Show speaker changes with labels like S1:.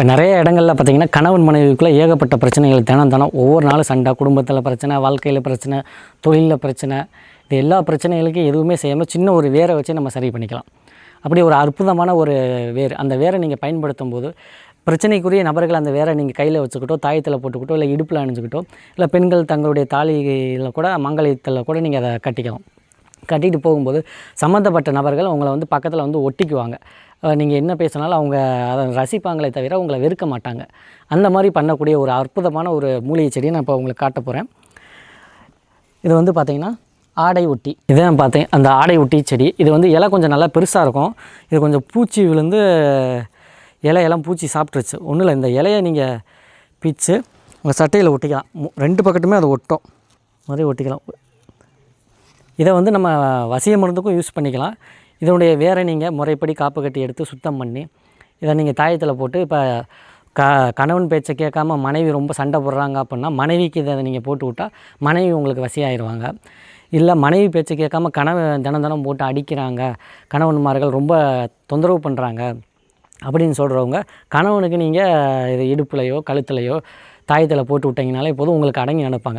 S1: இப்போ நிறைய இடங்களில் பார்த்தீங்கன்னா கணவன் மனைவிக்குள்ளே ஏகப்பட்ட பிரச்சனைகள் தினம் தினம் ஒவ்வொரு நாளும் சண்டை குடும்பத்தில் பிரச்சனை வாழ்க்கையில் பிரச்சனை தொழிலில் பிரச்சனை. இது எல்லா பிரச்சனைகளுக்கும் எதுவுமே செய்யாமல் சின்ன ஒரு வேரை வச்சு நம்ம சரி பண்ணிக்கலாம். அப்படி ஒரு அற்புதமான ஒரு வேர். அந்த வேரை நீங்கள் பயன்படுத்தும் போது பிரச்சனைக்குரிய நபர்கள் அந்த வேரை நீங்கள் கையில் வச்சுக்கிட்டோ தாயத்தில் போட்டுக்கிட்டோ இல்லை இடுப்பில் அணிஞ்சுக்கிட்டோ இல்லை பெண்கள் தங்களுடைய தாலியில் கூட மங்கலத்தில் கூட நீங்கள் அதை கட்டிக்கலாம். கட்டிட்டு போகும்போது சம்மந்தப்பட்ட நபர்கள் உங்களை வந்து பக்கத்தில் வந்து ஒட்டிக்குவாங்க. நீங்கள் என்ன பேசினாலும் அவங்க அதை ரசிப்பாங்களே தவிர உங்களை வெறுக்க மாட்டாங்க. அந்த மாதிரி பண்ணக்கூடிய ஒரு அற்புதமான ஒரு மூலிகை செடியை நான் இப்போ உங்களுக்கு காட்ட போகிறேன் இது வந்து பார்த்திங்கன்னா ஆடை ஒட்டி. இதான் பார்த்தேன். அந்த ஆடை ஒட்டி செடி. இது வந்து இலை கொஞ்சம் நல்லா பெருசாக இருக்கும். இது கொஞ்சம் பூச்சி விழுந்து இலையெல்லாம் பூச்சி சாப்பிட்ருச்சு ஒன்றும் இல்லை. இந்த இலையை நீங்கள் பிச்சு உங்கள் சட்டையில் ஒட்டிக்கலாம். ரெண்டு பக்கத்துமே அதை ஒட்டும். மாதிரி ஒட்டிக்கலாம். இதை வந்து நம்ம வசிய மருந்துக்கும் யூஸ் பண்ணிக்கலாம். இதனுடைய வேரை நீங்கள் முறைப்படி காப்பு கட்டி எடுத்து சுத்தம் பண்ணி இதை நீங்கள் தாயத்தில் போட்டு இப்போ க கணவன் பேச்சை கேட்காம மனைவி ரொம்ப சண்டை போடுறாங்க அப்படின்னா மனைவிக்கு இதை நீங்கள் போட்டு விட்டால் மனைவி உங்களுக்கு வசியாயிருவாங்க. இல்லை மனைவி பேச்சை கேட்காம கணவன் தினம் தினம் போட்டு அடிக்கிறாங்க கணவன்மார்கள் ரொம்ப தொந்தரவு பண்ணுறாங்க அப்படின்னு சொல்கிறவங்க கணவனுக்கு நீங்கள் இது இடுப்புலையோ கழுத்துலையோ தாயத்தில் போட்டு விட்டீங்கனாலே இப்போதும் உங்களுக்கு அடங்கி நினைப்பாங்க